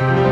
Thank you.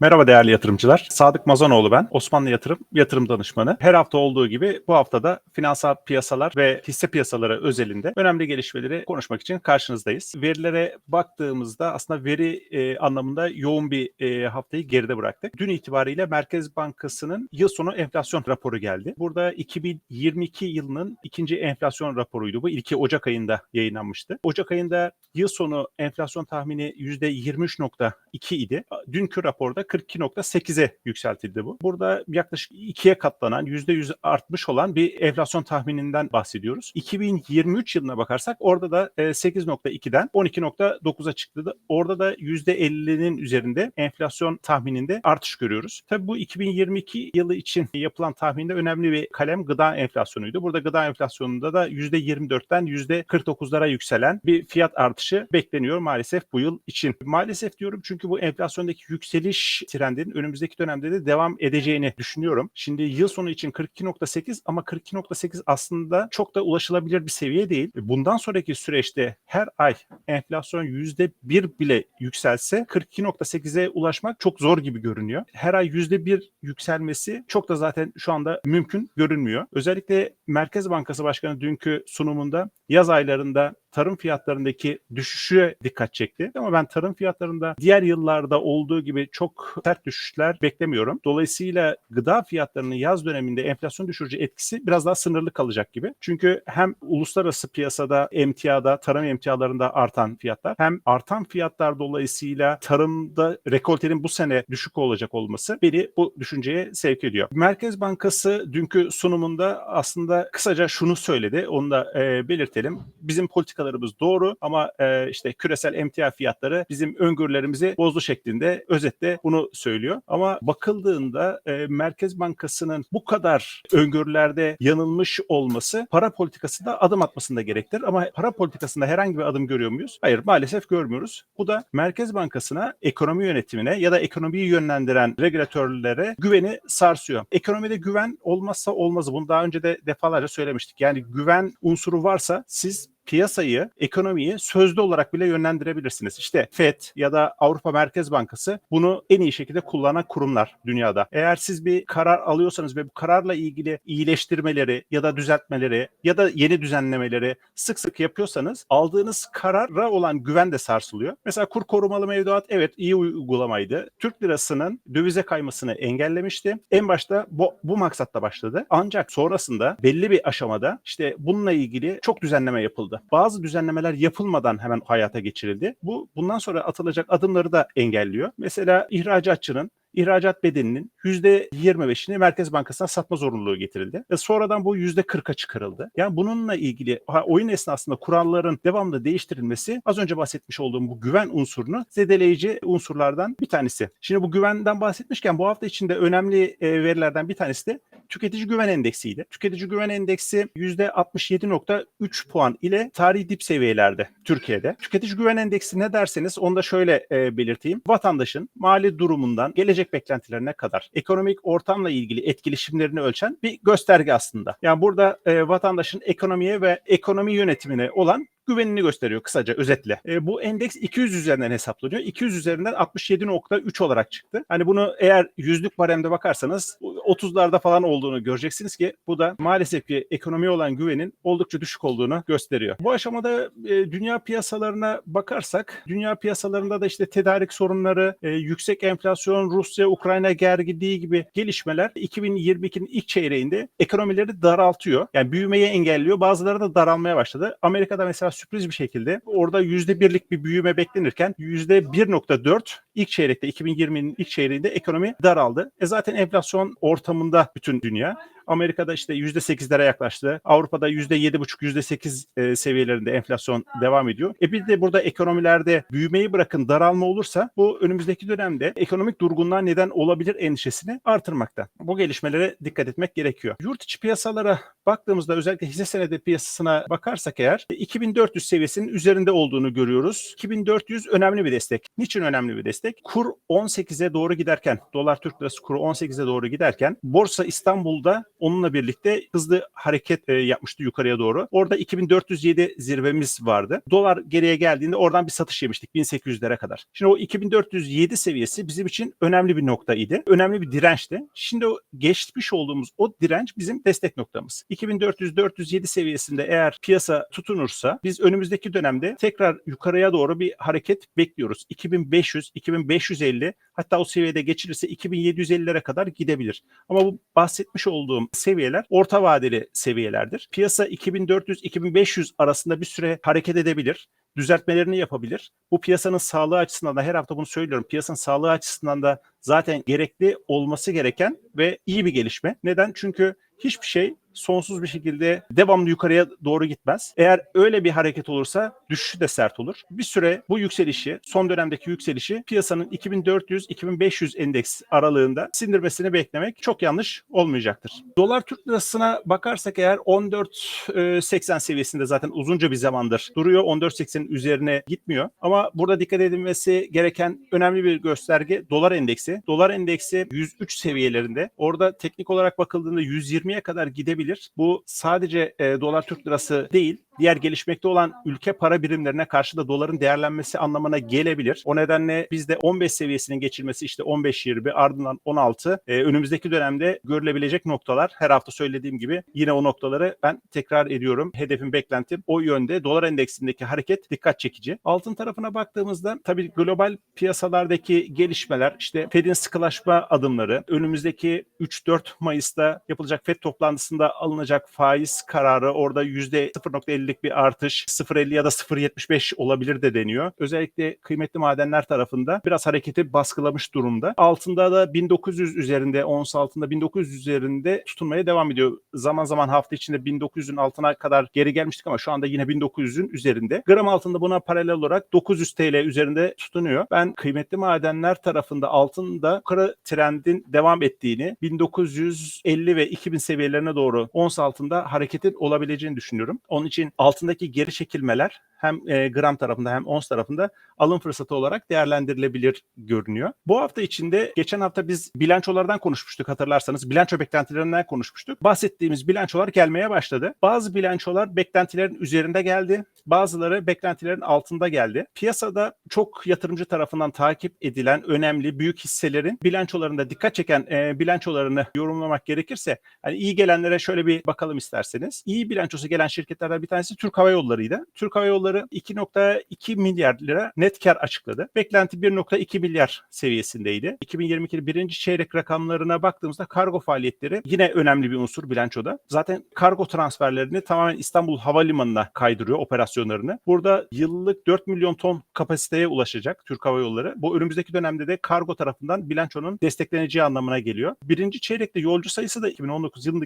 Merhaba değerli yatırımcılar. Sadık Mazanoğlu ben. Osmanlı Yatırım Yatırım Danışmanı. Her hafta olduğu gibi bu haftada finansal piyasalar ve hisse piyasaları özelinde önemli gelişmeleri konuşmak için karşınızdayız. Verilere baktığımızda aslında veri e, anlamında yoğun bir e, haftayı geride bıraktık. Dün itibariyle Merkez Bankası'nın yıl sonu enflasyon raporu geldi. Burada 2022 yılının ikinci enflasyon raporuydu. Bu ilki Ocak ayında yayınlanmıştı. Ocak ayında yıl sonu enflasyon tahmini %23.2 idi. Dünkü raporda 42.8'e yükseltildi bu. Burada yaklaşık ikiye katlanan, %100 artmış olan bir enflasyon tahmininden bahsediyoruz. 2023 yılına bakarsak orada da 8.2'den 12.9'a çıktı. Orada da %50'nin üzerinde enflasyon tahmininde artış görüyoruz. Tabii bu 2022 yılı için yapılan tahminde önemli bir kalem gıda enflasyonuydu. Burada gıda enflasyonunda da %24'ten %49'lara yükselen bir fiyat artışı bekleniyor maalesef bu yıl için. Maalesef diyorum çünkü bu enflasyondaki yükseliş trendinin önümüzdeki dönemde de devam edeceğini düşünüyorum. Şimdi yıl sonu için 42.8 ama 42.8 aslında çok da ulaşılabilir bir seviye değil. Bundan sonraki süreçte her ay enflasyon %1 bile yükselse 42.8'e ulaşmak çok zor gibi görünüyor. Her ay %1 yükselmesi çok da zaten şu anda mümkün görünmüyor. Özellikle Merkez Bankası Başkanı dünkü sunumunda yaz aylarında tarım fiyatlarındaki düşüşe dikkat çekti. Ama ben tarım fiyatlarında diğer yıllarda olduğu gibi çok sert düşüşler beklemiyorum. Dolayısıyla gıda fiyatlarının yaz döneminde enflasyon düşürücü etkisi biraz daha sınırlı kalacak gibi. Çünkü hem uluslararası piyasada emtiada, tarım emtialarında artan fiyatlar hem artan fiyatlar dolayısıyla tarımda rekoltenin bu sene düşük olacak olması beni bu düşünceye sevk ediyor. Merkez Bankası dünkü sunumunda aslında kısaca şunu söyledi. Onu da e, belirtelim. Bizim politikalarımız doğru ama e, işte küresel emtia fiyatları bizim öngörülerimizi bozdu şeklinde özetle bunu söylüyor. Ama bakıldığında e, Merkez Bankası'nın bu kadar öngörülerde yanılmış olması para politikasında adım atmasında gerektir. Ama para politikasında herhangi bir adım görüyor muyuz? Hayır maalesef görmüyoruz. Bu da Merkez Bankası'na ekonomi yönetimine ya da ekonomiyi yönlendiren regülatörlere güveni sarsıyor. Ekonomide güven olmazsa olmazı. Bunu daha önce de defalarca söylemiştik. Yani güven unsuru varsa siz piyasayı, ekonomiyi sözlü olarak bile yönlendirebilirsiniz. İşte FED ya da Avrupa Merkez Bankası bunu en iyi şekilde kullanan kurumlar dünyada. Eğer siz bir karar alıyorsanız ve bu kararla ilgili iyileştirmeleri ya da düzeltmeleri ya da yeni düzenlemeleri sık sık yapıyorsanız aldığınız karara olan güven de sarsılıyor. Mesela kur korumalı mevduat evet iyi uygulamaydı. Türk lirasının dövize kaymasını engellemişti. En başta bu, bu maksatla başladı. Ancak sonrasında belli bir aşamada işte bununla ilgili çok düzenleme yapıldı. Bazı düzenlemeler yapılmadan hemen hayata geçirildi. Bu bundan sonra atılacak adımları da engelliyor. Mesela ihracatçının ihracat bedelinin %25'ini Merkez Bankası'na satma zorunluluğu getirildi. Ve sonradan bu %40'a çıkarıldı. Yani bununla ilgili oyun esnasında kuralların devamlı değiştirilmesi az önce bahsetmiş olduğum bu güven unsurunu zedeleyici unsurlardan bir tanesi. Şimdi bu güvenden bahsetmişken bu hafta içinde önemli e, verilerden bir tanesi de tüketici güven endeksiydi. Tüketici güven endeksi %67.3 puan ile tarihi dip seviyelerde Türkiye'de. Tüketici güven endeksi ne derseniz onu da şöyle e, belirteyim. Vatandaşın mali durumundan gelecek beklentilerine kadar ekonomik ortamla ilgili etkileşimlerini ölçen bir gösterge aslında. Yani burada e, vatandaşın ekonomiye ve ekonomi yönetimine olan güvenini gösteriyor kısaca özetle. E, bu endeks 200 üzerinden hesaplanıyor. 200 üzerinden 67.3 olarak çıktı. Hani bunu eğer yüzlük baremde bakarsanız 30'larda falan olduğunu göreceksiniz ki bu da maalesef ki ekonomiye olan güvenin oldukça düşük olduğunu gösteriyor. Bu aşamada e, dünya piyasalarına bakarsak dünya piyasalarında da işte tedarik sorunları, e, yüksek enflasyon, Rusya, Ukrayna gerginliği gibi gelişmeler 2022'nin ilk çeyreğinde ekonomileri daraltıyor. Yani büyümeyi engelliyor. Bazıları da daralmaya başladı. Amerika'da mesela sürpriz bir şekilde orada %1'lik bir büyüme beklenirken %1.4 ilk çeyrekte 2020'nin ilk çeyreğinde ekonomi daraldı. E zaten enflasyon ortamında bütün dünya. Amerika'da işte %8'lere yaklaştı. Avrupa'da %7,5, %8 e, seviyelerinde enflasyon devam ediyor. E bir de burada ekonomilerde büyümeyi bırakın daralma olursa bu önümüzdeki dönemde ekonomik durgunluğa neden olabilir endişesini artırmakta. Bu gelişmelere dikkat etmek gerekiyor. Yurt içi piyasalara baktığımızda özellikle hisse senedi piyasasına bakarsak eğer 2400 seviyesinin üzerinde olduğunu görüyoruz. 2400 önemli bir destek. Niçin önemli bir destek? Kur 18'e doğru giderken, dolar Türk lirası kuru 18'e doğru giderken Borsa İstanbul'da onunla birlikte hızlı hareket e, yapmıştı yukarıya doğru. Orada 2407 zirvemiz vardı. Dolar geriye geldiğinde oradan bir satış yemiştik 1800'lere kadar. Şimdi o 2407 seviyesi bizim için önemli bir nokta idi. Önemli bir dirençti. Şimdi o geçmiş olduğumuz o direnç bizim destek noktamız. 2400-407 seviyesinde eğer piyasa tutunursa biz önümüzdeki dönemde tekrar yukarıya doğru bir hareket bekliyoruz. 2500, 2550 hatta o seviyede geçirirse 2750'lere kadar gidebilir. Ama bu bahsetmiş olduğum seviyeler orta vadeli seviyelerdir. Piyasa 2400-2500 arasında bir süre hareket edebilir düzeltmelerini yapabilir. Bu piyasanın sağlığı açısından da her hafta bunu söylüyorum. Piyasanın sağlığı açısından da zaten gerekli olması gereken ve iyi bir gelişme. Neden? Çünkü hiçbir şey sonsuz bir şekilde devamlı yukarıya doğru gitmez. Eğer öyle bir hareket olursa düşüşü de sert olur. Bir süre bu yükselişi, son dönemdeki yükselişi piyasanın 2400-2500 endeks aralığında sindirmesini beklemek çok yanlış olmayacaktır. Dolar Türk lirasına bakarsak eğer 14.80 seviyesinde zaten uzunca bir zamandır duruyor. 14.80'in üzerine gitmiyor. Ama burada dikkat edilmesi gereken önemli bir gösterge dolar endeksi. Dolar endeksi 103 seviyelerinde. Orada teknik olarak bakıldığında 120'ye kadar gidebilir olabilir. Bu sadece e, dolar Türk lirası değil, diğer gelişmekte olan ülke para birimlerine karşı da doların değerlenmesi anlamına gelebilir. O nedenle bizde 15 seviyesinin geçilmesi işte 15-20 ardından 16 e, önümüzdeki dönemde görülebilecek noktalar. Her hafta söylediğim gibi yine o noktaları ben tekrar ediyorum. Hedefim beklentim o yönde. Dolar endeksindeki hareket dikkat çekici. Altın tarafına baktığımızda tabii global piyasalardaki gelişmeler işte Fed'in sıkılaşma adımları önümüzdeki 3-4 Mayıs'ta yapılacak Fed toplantısında alınacak faiz kararı orada %0.50'lik bir artış 0.50 ya da 0.75 olabilir de deniyor. Özellikle kıymetli madenler tarafında biraz hareketi baskılamış durumda. Altında da 1900 üzerinde, ons altında 1900 üzerinde tutunmaya devam ediyor. Zaman zaman hafta içinde 1900'ün altına kadar geri gelmiştik ama şu anda yine 1900'ün üzerinde. Gram altında buna paralel olarak 900 TL üzerinde tutunuyor. Ben kıymetli madenler tarafında altında yukarı trendin devam ettiğini 1950 ve 2000 seviyelerine doğru ons altında hareketin olabileceğini düşünüyorum. Onun için altındaki geri çekilmeler hem e, gram tarafında hem ons tarafında alım fırsatı olarak değerlendirilebilir görünüyor. Bu hafta içinde geçen hafta biz bilançolardan konuşmuştuk hatırlarsanız. Bilanço beklentilerinden konuşmuştuk. Bahsettiğimiz bilançolar gelmeye başladı. Bazı bilançolar beklentilerin üzerinde geldi. Bazıları beklentilerin altında geldi. Piyasada çok yatırımcı tarafından takip edilen önemli büyük hisselerin bilançolarında dikkat çeken e, bilançolarını yorumlamak gerekirse hani iyi gelenlere şöyle bir bakalım isterseniz. İyi bilançosu gelen şirketlerden bir tanesi Türk Hava Yolları'ydı. Türk Hava Yolları 2.2 milyar lira net kar açıkladı. Beklenti 1.2 milyar seviyesindeydi. 2022 birinci çeyrek rakamlarına baktığımızda kargo faaliyetleri yine önemli bir unsur bilançoda. Zaten kargo transferlerini tamamen İstanbul Havalimanı'na kaydırıyor operasyonlarını. Burada yıllık 4 milyon ton kapasiteye ulaşacak Türk Hava Yolları. Bu önümüzdeki dönemde de kargo tarafından bilançonun destekleneceği anlamına geliyor. Birinci çeyrekte yolcu sayısı da 2019 yılında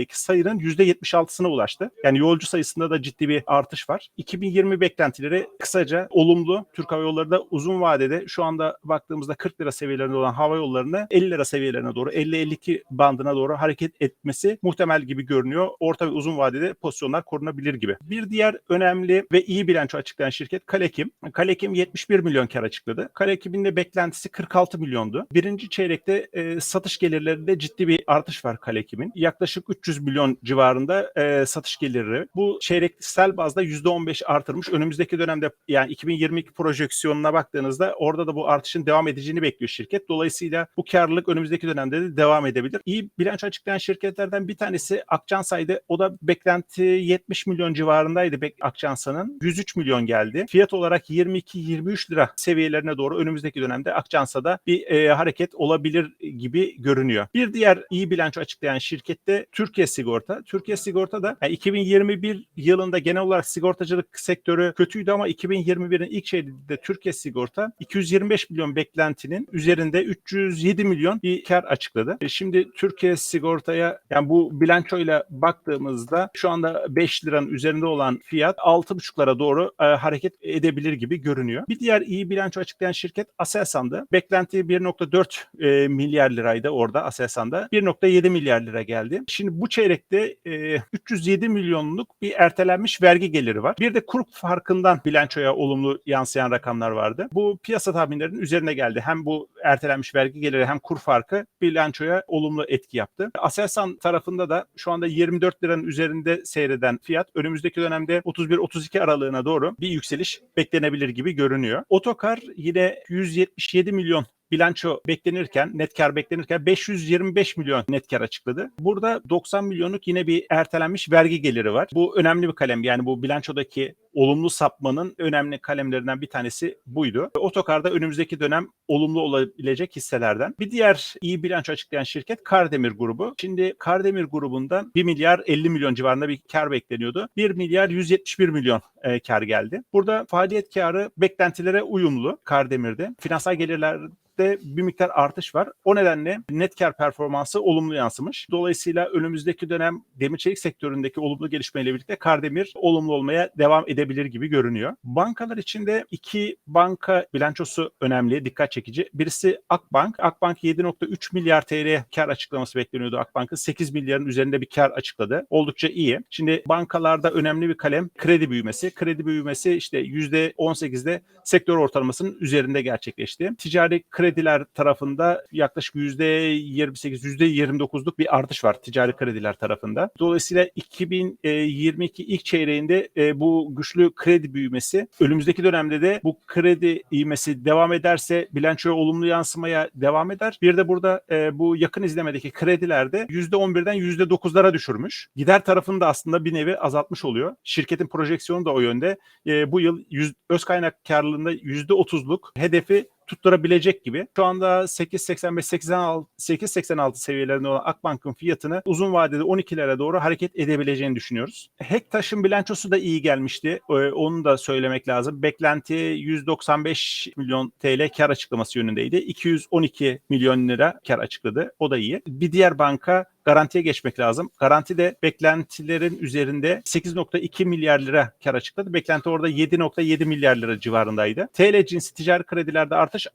geldiğindeki sayının %76'sına ulaştı. Yani yolcu sayısında da ciddi bir artış var. 2020 beklentileri kısaca olumlu. Türk Hava Yolları da uzun vadede şu anda baktığımızda 40 lira seviyelerinde olan hava yollarını 50 lira seviyelerine doğru 50-52 bandına doğru hareket etmesi muhtemel gibi görünüyor. Orta ve uzun vadede pozisyonlar korunabilir gibi. Bir diğer önemli ve iyi bilanço açıklayan şirket Kalekim. Kalekim 71 milyon kar açıkladı. Kalekim'in de beklentisi 46 milyondu. Birinci çeyrekte e, satış gelirlerinde ciddi bir artış var Kalekim'in. Yaklaşık 300 milyon civarında e, satış geliri. Bu çeyreksel bazda %15 artırmış. Önümüzdeki dönemde yani 2022 projeksiyonuna baktığınızda orada da bu artışın devam edeceğini bekliyor şirket. Dolayısıyla bu karlılık önümüzdeki dönemde de devam edebilir. İyi bilanço açıklayan şirketlerden bir tanesi Akçansa'ydı. O da beklenti 70 milyon civarındaydı Akçansa'nın. 103 milyon geldi. Fiyat olarak 22-23 lira seviyelerine doğru önümüzdeki dönemde Akçansa'da bir e, hareket olabilir gibi görünüyor. Bir diğer iyi bilanço açıklayan şirkette Türkiye Sigorta. Türkiye Sigorta da yani 2021 yılında genel olarak sigortacılık sektörü kötüydü ama 2021'in ilk çeyreğinde Türkiye Sigorta 225 milyon beklentinin üzerinde 307 milyon bir kar açıkladı. E şimdi Türkiye Sigorta'ya yani bu bilançoyla baktığımızda şu anda 5 liranın üzerinde olan fiyat 6,5'lara doğru e, hareket edebilir gibi görünüyor. Bir diğer iyi bilanço açıklayan şirket Aselsan'dı. Beklenti 1.4 e, milyar liraydı orada Aselsan'da. 1.7 milyar lira geldi. Şimdi bu çeyrekte e, 307 milyonluk bir ertelenmiş vergi geliri var. Bir de kur farkından bilançoya olumlu yansıyan rakamlar vardı. Bu piyasa tahminlerinin üzerine geldi. Hem bu ertelenmiş vergi geliri hem kur farkı bilançoya olumlu etki yaptı. Aselsan tarafında da şu anda 24 liranın üzerinde seyreden fiyat önümüzdeki dönemde 31-32 aralığına doğru bir yükseliş beklenebilir gibi görünüyor. Otokar yine 177 milyon bilanço beklenirken, net kar beklenirken 525 milyon net kar açıkladı. Burada 90 milyonluk yine bir ertelenmiş vergi geliri var. Bu önemli bir kalem. Yani bu bilançodaki olumlu sapmanın önemli kalemlerinden bir tanesi buydu. Otokar'da önümüzdeki dönem olumlu olabilecek hisselerden. Bir diğer iyi bilanço açıklayan şirket Kardemir grubu. Şimdi Kardemir grubundan 1 milyar 50 milyon civarında bir kar bekleniyordu. 1 milyar 171 milyon e, kar geldi. Burada faaliyet karı beklentilere uyumlu Kardemir'de. Finansal gelirler bir miktar artış var. O nedenle net kar performansı olumlu yansımış. Dolayısıyla önümüzdeki dönem demir çelik sektöründeki olumlu gelişmeyle birlikte Kardemir olumlu olmaya devam edebilir gibi görünüyor. Bankalar içinde iki banka bilançosu önemli, dikkat çekici. Birisi Akbank. Akbank 7.3 milyar TL kar açıklaması bekleniyordu Akbank'ın. 8 milyarın üzerinde bir kar açıkladı. Oldukça iyi. Şimdi bankalarda önemli bir kalem kredi büyümesi. Kredi büyümesi işte %18'de sektör ortalamasının üzerinde gerçekleşti. Ticari krediler tarafında yaklaşık %28, %29'luk bir artış var ticari krediler tarafında. Dolayısıyla 2022 ilk çeyreğinde e, bu güçlü kredi büyümesi önümüzdeki dönemde de bu kredi ivmesi devam ederse bilançoya olumlu yansımaya devam eder. Bir de burada e, bu yakın izlemedeki kredilerde %11'den %9'lara düşürmüş. Gider tarafını da aslında bir nevi azaltmış oluyor. Şirketin projeksiyonu da o yönde. E, bu yıl yüz, öz kaynak karlılığında %30'luk hedefi tutturabilecek gibi. Şu anda 8.85 8.86 seviyelerinde olan Akbank'ın fiyatını uzun vadede 12'lere doğru hareket edebileceğini düşünüyoruz. Hektaş'ın bilançosu da iyi gelmişti. Ee, onu da söylemek lazım. Beklenti 195 milyon TL kar açıklaması yönündeydi. 212 milyon lira kar açıkladı. O da iyi. Bir diğer banka garantiye geçmek lazım. Garanti de beklentilerin üzerinde 8.2 milyar lira kar açıkladı. Beklenti orada 7.7 milyar lira civarındaydı. TL cinsi ticari kredilerde artış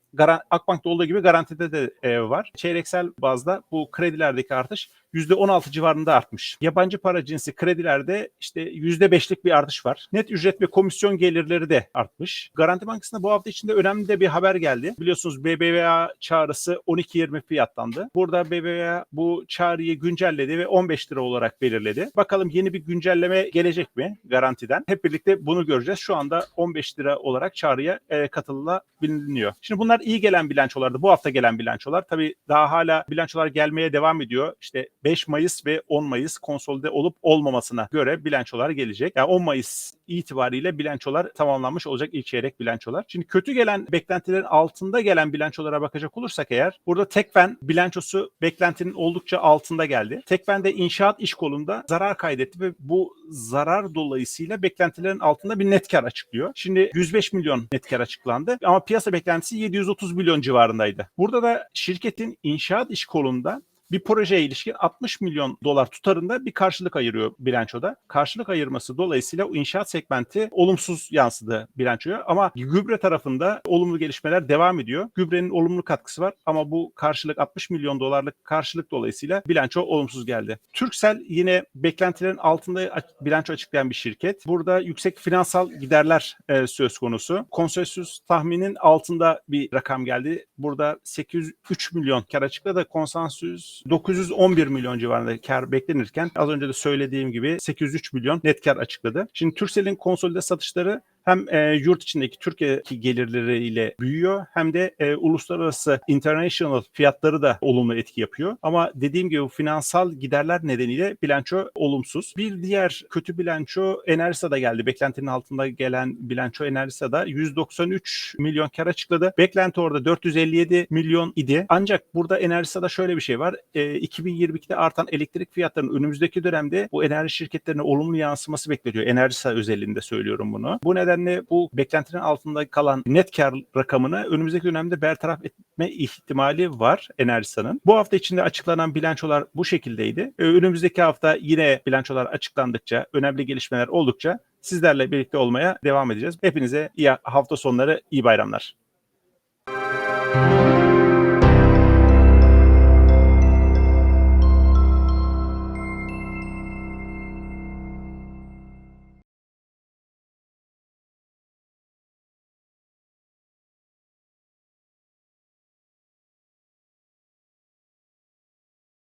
Akbank'ta olduğu gibi garantide de e, var. Çeyreksel bazda bu kredilerdeki artış %16 civarında artmış. Yabancı para cinsi kredilerde işte %5'lik bir artış var. Net ücret ve komisyon gelirleri de artmış. Garanti Bankası'nda bu hafta içinde önemli de bir haber geldi. Biliyorsunuz BBVA çağrısı 12.20 fiyatlandı. Burada BBVA bu çağrıyı güncelledi ve 15 lira olarak belirledi. Bakalım yeni bir güncelleme gelecek mi garantiden? Hep birlikte bunu göreceğiz. Şu anda 15 lira olarak çağrıya e, katılılabiliyor. Şimdi bunlar iyi gelen bilançolardı. Bu hafta gelen bilançolar. Tabii daha hala bilançolar gelmeye devam ediyor. İşte 5 Mayıs ve 10 Mayıs konsolide olup olmamasına göre bilançolar gelecek. Yani 10 Mayıs itibariyle bilançolar tamamlanmış olacak ilk çeyrek bilançolar. Şimdi kötü gelen beklentilerin altında gelen bilançolara bakacak olursak eğer burada Tekfen bilançosu beklentinin oldukça altında geldi. Tekfen de inşaat iş kolunda zarar kaydetti ve bu zarar dolayısıyla beklentilerin altında bir net kar açıklıyor. Şimdi 105 milyon net kar açıklandı ama piyasa beklentisi 730 milyon civarındaydı. Burada da şirketin inşaat iş kolunda bir projeye ilişkin 60 milyon dolar tutarında bir karşılık ayırıyor bilançoda. Karşılık ayırması dolayısıyla o inşaat segmenti olumsuz yansıdı bilançoya ama gübre tarafında olumlu gelişmeler devam ediyor. Gübrenin olumlu katkısı var ama bu karşılık 60 milyon dolarlık karşılık dolayısıyla bilanço olumsuz geldi. Turkcell yine beklentilerin altında bilanço açıklayan bir şirket. Burada yüksek finansal giderler e, söz konusu. Konsensüs tahminin altında bir rakam geldi. Burada 803 milyon kar açıkladı. Konsensüs 911 milyon civarında kar beklenirken az önce de söylediğim gibi 803 milyon net kar açıkladı. Şimdi Turkcell'in konsolide satışları hem e, yurt içindeki Türkiye'deki gelirleriyle büyüyor hem de e, uluslararası international fiyatları da olumlu etki yapıyor. Ama dediğim gibi finansal giderler nedeniyle bilanço olumsuz. Bir diğer kötü bilanço Enerjisa'da geldi. Beklentinin altında gelen bilanço Enerjisa'da 193 milyon kar açıkladı. Beklenti orada 457 milyon idi. Ancak burada Enerjisa'da şöyle bir şey var. E, 2022'de artan elektrik fiyatlarının önümüzdeki dönemde bu enerji şirketlerine olumlu yansıması bekleniyor. Enerjisa özelinde söylüyorum bunu. Bu neden nedenle bu beklentinin altında kalan net kar rakamını önümüzdeki dönemde bertaraf etme ihtimali var Enerjisa'nın. Bu hafta içinde açıklanan bilançolar bu şekildeydi. Ee, önümüzdeki hafta yine bilançolar açıklandıkça, önemli gelişmeler oldukça sizlerle birlikte olmaya devam edeceğiz. Hepinize iyi hafta sonları, iyi bayramlar.